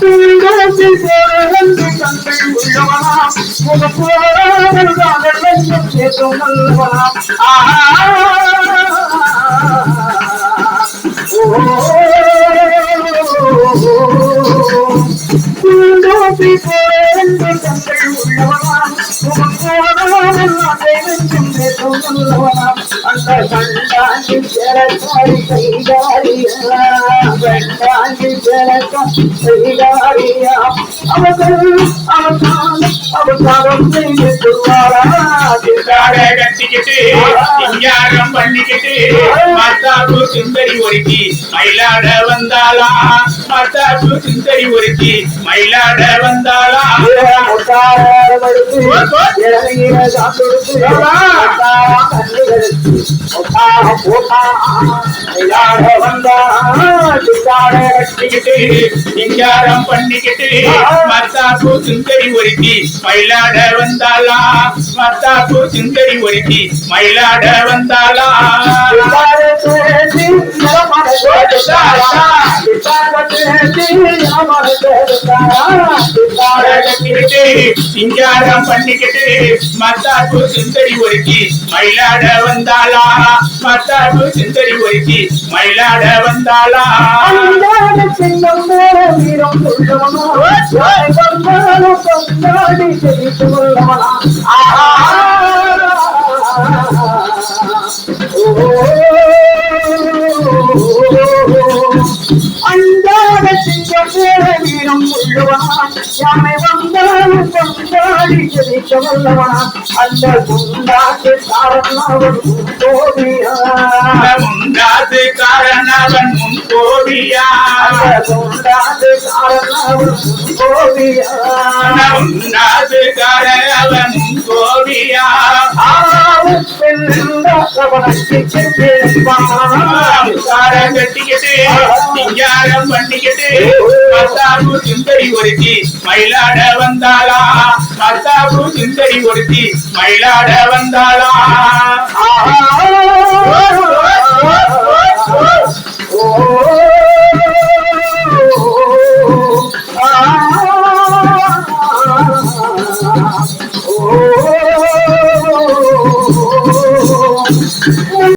தூங்காசி போரந்து தந்தை உள்ளவனா முகப்போரதாக வெள்ளம் கேட்கும் நல்லவனா பூண்டோப்பி போரந்து தந்தை உள்ளவனா அந்த கண்டாண்டு ஜலக்காரி கைகாரியா கண்டாங்கி செய்து கட்டிக்கிட்டு சிங்காரம் பண்ணிக்கிட்டு மாத்தாப்பு சுந்தரி ஒருக்கி மயிலாட வந்தாளா மாத்தாப்பு சுந்தரி ஒருக்கி மயிலாட வந்தாளா கட்டிக்கிட்டு பண்ணிக்கிட்டு மத்தாப்பு சுந்தரி ஒருத்தி மயிலாட வந்தாளா? மத்தாப்பு சுந்தரி ஒருத்தி மயிலாட வந்தாளா? சிங்காரம் பண்ணிக்கிட்டு மத்தாப்பு சுந்தரி ஒருக்கி மயிலாட வந்தாளா மத்தாப்பு சுந்தரி ஒருக்கி மயிலாட வந்தாளா அன்றாட வீரம் உள்ளவனா யானை வந்தாலும் கொண்டாடி ஜெயிக்க வல்லவனா அந்த முண்டாது காரணவன் முன் கோடியா கொண்டாடு காரணம் கோவியா முண்டாது சுந்தரி ஒருத்தி மயிலாட வந்தாளா மத்தாபு சுந்தரி ஒருத்தி மயிலாட வந்தாளா Oh